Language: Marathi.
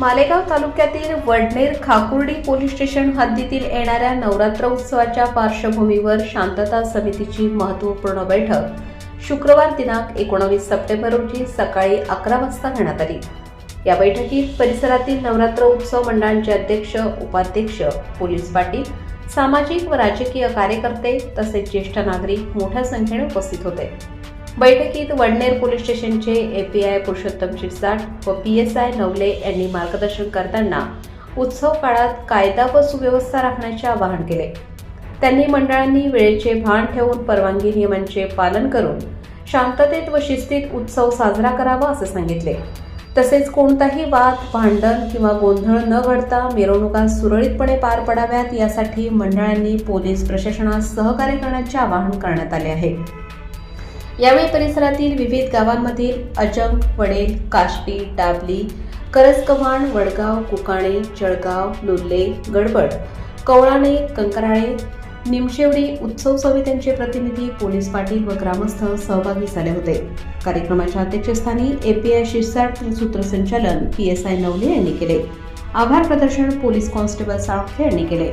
मालेगाव तालुक्यातील वडनेर खाकुर्डी पोलीस स्टेशन हद्दीतील येणाऱ्या नवरात्र उत्सवाच्या पार्श्वभूमीवर शांतता समितीची महत्त्वपूर्ण बैठक. शुक्रवार दिनांक एकोणवीस सप्टेंबर रोजी सकाळी अकरा वाजता घेण्यात आली. या बैठकीत परिसरातील नवरात्र उत्सव मंडळांचे अध्यक्ष उपाध्यक्ष पोलीस पाटील सामाजिक व राजकीय कार्यकर्ते तसेच ज्येष्ठ नागरिक मोठ्या संख्येने उपस्थित होते. बैठकीत वडनेर पोलीस स्टेशनचे एपीआय पुरुषोत्तम शिरसाट व पी एस आय नवले यांनी मार्गदर्शन करताना उत्सव काळात कायदा व सुव्यवस्था राखण्याचे आवाहन केले. त्यांनी मंडळांनी वेळेचे भान ठेवून परवानगी नियमांचे पालन करून शांततेत व शिस्तीत उत्सव साजरा करावा असे सांगितले. तसेच कोणताही वाद भांडण किंवा गोंधळ न घडता मिरवणुका सुरळीतपणे पार पडाव्यात यासाठी मंडळांनी पोलीस प्रशासनास सहकार्य करण्याचे आवाहन करण्यात आले आहे. यावेळी परिसरातील विविध गावांमधील अजंग वडेल काष्टी डाबली करसकव्हाण वडगाव कुकाणे जळगाव लुल्ले गडबड कवळाणे कंकराळे निमशेवडी उत्सव समित्यांचे प्रतिनिधी पोलीस पाटील व ग्रामस्थ सहभागी झाले होते. कार्यक्रमाच्या अध्यक्षस्थानी एपीआय शिरसाट सूत्रसंचालन पी एस आय नवले यांनी केले. आभार प्रदर्शन पोलीस कॉन्स्टेबल साळखे यांनी केले.